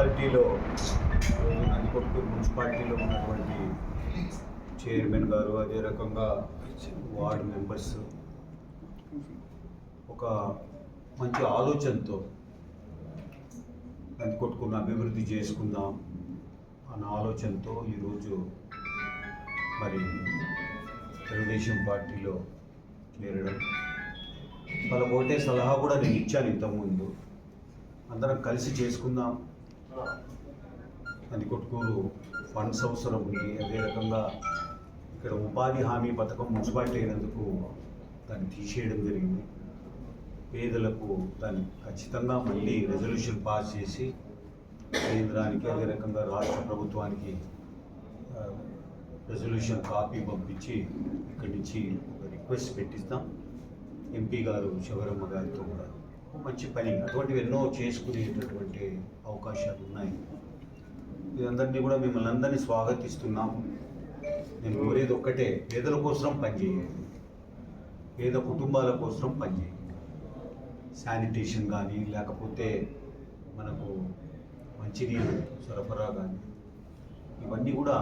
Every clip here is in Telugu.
మున్సిపాలిటీలో నందికొట్టు మున్సిపాలిటీలో ఉన్నటువంటి చైర్మన్ గారు అదే రకంగా వార్డు మెంబర్స్ ఒక మంచి ఆలోచనతో నందికొట్టుకున్న అభివృద్ధి చేసుకుందాం అన్న ఆలోచనతో ఈరోజు మరి తెలుగుదేశం పార్టీలో చేరడం. వాళ్ళ ఒకటే సలహా కూడా నేను ఇచ్చాను ఇంతకుముందు. అందరం కలిసి చేసుకుందాం. అది కొట్టుకోరు. ఫండ్స్ అవసరం ఉంది. అదే రకంగా ఇక్కడ ఉపాధి హామీ పథకం మున్సిపాలిటీ అయినందుకు దాన్ని తీసేయడం జరిగింది. పేదలకు దాన్ని ఖచ్చితంగా మళ్ళీ రెజల్యూషన్ పాస్ చేసి కేంద్రానికి అదే రకంగా రాష్ట్ర ప్రభుత్వానికి రెజల్యూషన్ కాపీ పంపించి ఇక్కడి నుంచి ఒక రిక్వెస్ట్ పెట్టిస్తాం. ఎంపీ గారు శివరమ్మ గారితో కూడా. మంచి పని. అటువంటివి ఎన్నో చేసుకునేటటువంటి అవకాశాలు ఉన్నాయి. ఇదందరినీ కూడా మిమ్మల్ని అందరినీ స్వాగతిస్తున్నాం నేను కోరేది ఒక్కటే పేదల కోసం పనిచేయండి పేద కుటుంబాల కోసం పనిచేయండి శానిటేషన్ కానీ లేకపోతే మనకు మంచినీరు సరఫరా కానీ ఇవన్నీ కూడా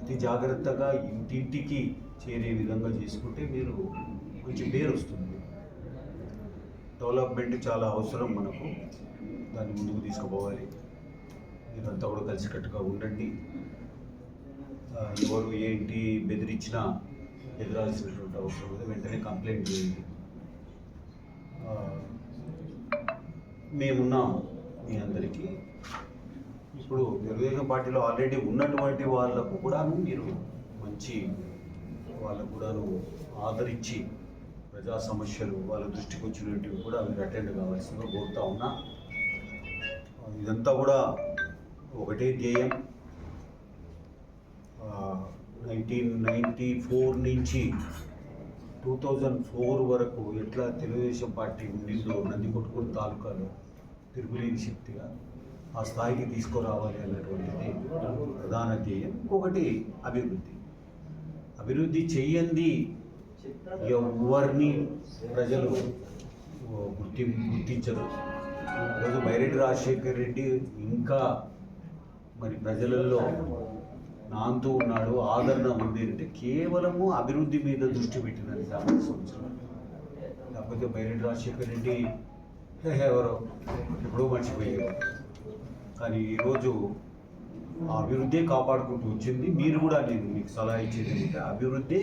అతి జాగ్రత్తగా ఇంటింటికి చేరే విధంగా చేసుకుంటే మీరు మంచి పేరు వస్తుంది. డెవలప్మెంట్ చాలా అవసరం మనకు. దాన్ని ముందుకు తీసుకుపోవాలి. మీరంతా కూడా కలిసికట్టుగా ఉండండి. ఎవరు ఏంటి బెదిరించినా ఎదురాల్సినటువంటి అవసరం లేదు. వెంటనే కంప్లైంట్ చేయండి. ఆ, మేమున్నాం మీ అందరికీ. ఇప్పుడు తెలుగుదేశం పార్టీలో ఆల్రెడీ ఉన్నటువంటి వాళ్ళకు కూడాను మీరు మంచి వాళ్ళకు కూడాను ఆదరించి ప్రజా సమస్యలు వాళ్ళ దృష్టికి వచ్చినట్టు కూడా మీరు అటెండ్ కావాల్సిందిగా కోరుతా ఉన్నా. ఇదంతా కూడా ఒకటే ధ్యేయం. నైన్టీన్ నైంటీ ఫోర్ నుంచి టూ థౌజండ్ ఫోర్ వరకు ఎట్లా తెలుగుదేశం పార్టీ ఉండిందో నందికొట్టుకూరు తాలూకాలో తిరుగులేని శక్తిగా ఆ స్థాయికి తీసుకురావాలి అన్నటువంటిది ప్రధాన ధ్యేయం. ఇంకొకటి అభివృద్ధి. అభివృద్ధి చెయ్యంది ఎవరిని ప్రజలు గుర్తి గుర్తించరు. ఈరోజు బైరెడ్డి రాజశేఖర్ రెడ్డి ఇంకా మరి ప్రజలలో నాంతూ ఉన్నాడు ఆదరణ ఉంది అంటే కేవలము అభివృద్ధి మీద దృష్టి పెట్టినది యాభై సంవత్సరాలు లేకపోతే బైరెడ్డి రాజశేఖర్ రెడ్డి ఎవరో ఎప్పుడో మర్చిపోయారు. కానీ ఈరోజు అభివృద్ధి కాపాడుకుంటూ వచ్చింది. మీరు కూడా నేను మీకు సలహా ఇచ్చేది అభివృద్ధి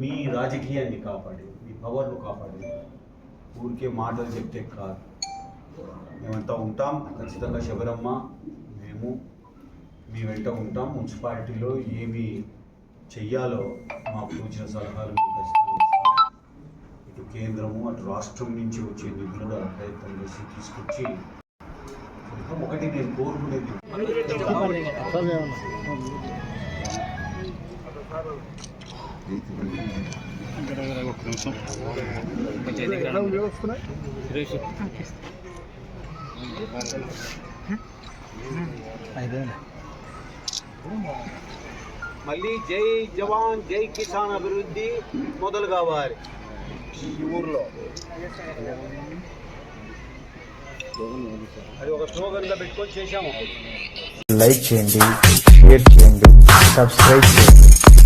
మీ రాజకీయాన్ని కాపాడేది మీ పవర్ను కాపాడేది ఊరికే మాటలు చెప్తే కాదు. మేమంతా ఉంటాం ఖచ్చితంగా శబరమ్మ మేము మీ వెంట ఉంటాం. మున్సిపాలిటీలో ఏమి చెయ్యాలో మాకు తోచిన సలహాలు ఖచ్చితంగా ఇటు కేంద్రము అటు రాష్ట్రం నుంచి వచ్చే నిధులు ప్రయత్నం చేసి తీసుకొచ్చి ఒకటి నేను కోరుకునేది. మళ్ళీ జై జవాన్ జై కిసాన్ అభివృద్ధి మొదలు కావాలి. ఈ ఊర్లో. అది ఒక స్లోగన్గా పెట్టుకొని చేశాము. లైక్ చేయండి షేర్ చేయండి సబ్స్క్రైబ్ చేయండి.